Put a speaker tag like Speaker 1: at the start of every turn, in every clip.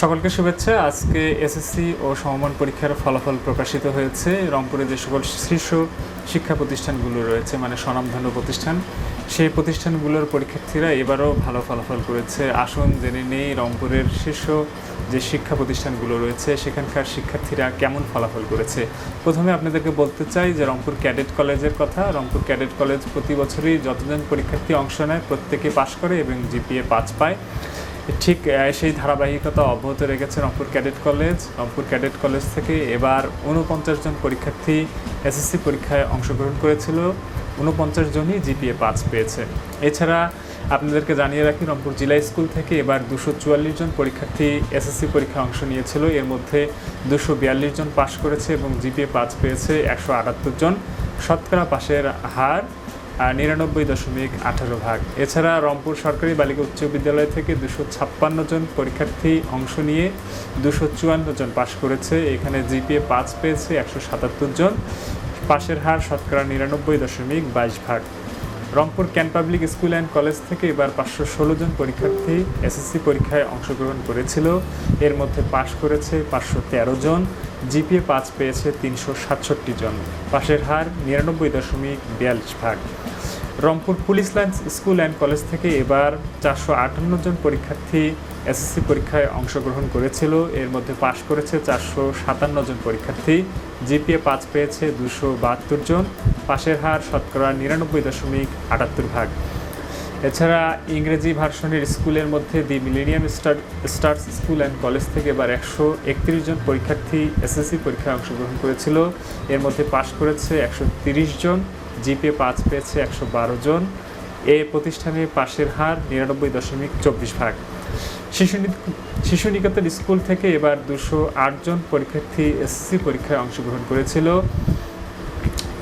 Speaker 1: সকলকে শুভেচ্ছা। আজকে এসএসসি ও সমমান পরীক্ষার ফলাফল প্রকাশিত হয়েছে। রংপুরে যে সকল শীর্ষ শিক্ষা প্রতিষ্ঠানগুলো রয়েছে মানে স্বনামধন্য প্রতিষ্ঠান, সেই প্রতিষ্ঠানগুলোর পরীক্ষার্থীরা এবারও ভালো ফলাফল করেছে। আসুন জেনে নেই রংপুরের শীর্ষ যে শিক্ষা প্রতিষ্ঠানগুলো রয়েছে, সেখানকার শিক্ষার্থীরা কেমন ফলাফল করেছে? প্রথমে আপনাদেরকে বলতে চাই যে রংপুর ক্যাডেট কলেজের কথা। রংপুর ক্যাডেট কলেজ প্রতি বছরই যতজন পরীক্ষার্থী অংশ নেয়, প্রত্যেকে পাশ করে এবং জিপিএ পাঁচ পায়। ঠিক সেই ধারাবাহিকতা অব্যাহত রেখেছে Rangpur cadet college. Rangpur cadet college থেকে এবার উনপঞ্চাশ জন পরীক্ষার্থী এসএসসি পরীক্ষায় অংশগ্রহণ করেছিল। উনপঞ্চাশ জনই জিপিএ পাঁচ পেয়েছে। এছাড়া আপনাদেরকে জানিয়ে রাখি, রংপুর জেলা স্কুল থেকে এবার দুশো চুয়াল্লিশ জন পরীক্ষার্থী এসএসসি পরীক্ষায় অংশ নিয়েছিল। এর মধ্যে দুশো বিয়াল্লিশ জন পাশ করেছে এবং জিপিএ পাঁচ পেয়েছে একশো আটাত্তর জন। শতকরা পাশের হার নিরানব্বই দশমিক আঠারো ভাগ। এছাড়া রংপুর সরকারি বালিকা উচ্চ বিদ্যালয় থেকে দুশো ছাপ্পান্ন জন পরীক্ষার্থী অংশ নিয়ে দুশো চুয়ান্ন জন পাশ করেছে। এখানে জিপিএ পাঁচ পেয়েছে, একশো সাতাত্তর জন। পাশের হার শতকরা নিরানব্বই দশমিক বাইশ ভাগ। Rangpur cant public school and college থেকে এবার পাঁচশো ষোলো জন পরীক্ষার্থী এসএসসি পরীক্ষায় অংশগ্রহণ করেছিল। এর মধ্যে পাশ করেছে পাঁচশো তেরো জন। জিপিএ পাঁচ পেয়েছে তিনশো সাতষট্টি জন। পাশের হার নিরানব্বই দশমিক বিয়াল্লিশ ভাগ। Rangpur police lines school and college থেকে এবার চারশো আটান্ন জন পরীক্ষার্থী এসএসসি পরীক্ষায় অংশগ্রহণ করেছিল। এর মধ্যে পাশ করেছে চারশো সাতান্ন জন পরীক্ষার্থী। জিপিএ পাঁচ পেয়েছে দুশো বাহাত্তর জন। পাশের হার শতকরা নিরানব্বই দশমিক আটাত্তর ভাগ। এছাড়া ইংরেজি ভার্সনের স্কুলের মধ্যে the millennium star, stars school and college থেকে এবার একশো একত্রিশ জন পরীক্ষার্থী এসএসসি পরীক্ষায় অংশগ্রহণ করেছিল। এর মধ্যে পাশ করেছে একশো তিরিশ জন জিপিএ পাঁচ পেয়েছে একশো বারো জন। এ প্রতিষ্ঠানে পাশের হার নিরানব্বই দশমিক চব্বিশ ভাগ। শিশু নিকেতন স্কুল থেকে এবার দুশো জন পরীক্ষার্থী এসএসসি পরীক্ষায় অংশগ্রহণ করেছিল।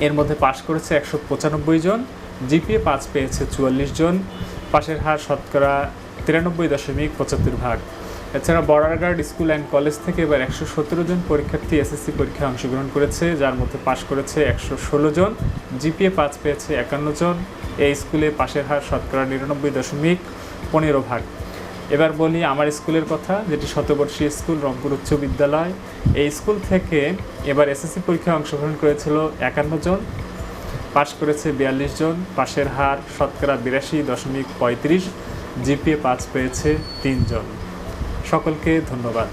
Speaker 1: এর মধ্যে পাশ করেছে একশো পঁচানব্বই জন। জিপিএ পাঁচ পেয়েছে চুয়াল্লিশ জন, পাশের হার শতকরা তিরানব্বই দশমিক পঁচাত্তর ভাগ। এছাড়া বর্ডারগার্ড স্কুল অ্যান্ড কলেজ থেকে এবার একশো সতেরো জন পরীক্ষার্থী এসএসসি পরীক্ষায় অংশগ্রহণ করেছে, যার মধ্যে পাশ করেছে একশো ষোলো জন, জিপিএ পাঁচ পেয়েছে একান্ন জন, এই স্কুলে পাশের হার শতকরা নিরানব্বই দশমিক পনেরো ভাগ। এবার বলি আমার স্কুলের কথা, যেটি শতবর্ষী স্কুল, রংপুর উচ্চ বিদ্যালয়। এই স্কুল থেকে এবার এসএসসি পরীক্ষায় অংশগ্রহণ করেছিল একান্ন জন পাশ করেছে বিয়াল্লিশ জন। পাশের হার শতকরা বিরাশি দশমিক পঁয়ত্রিশ। জিপিএ পাস পেয়েছে তিনজন সকলকে ধন্যবাদ।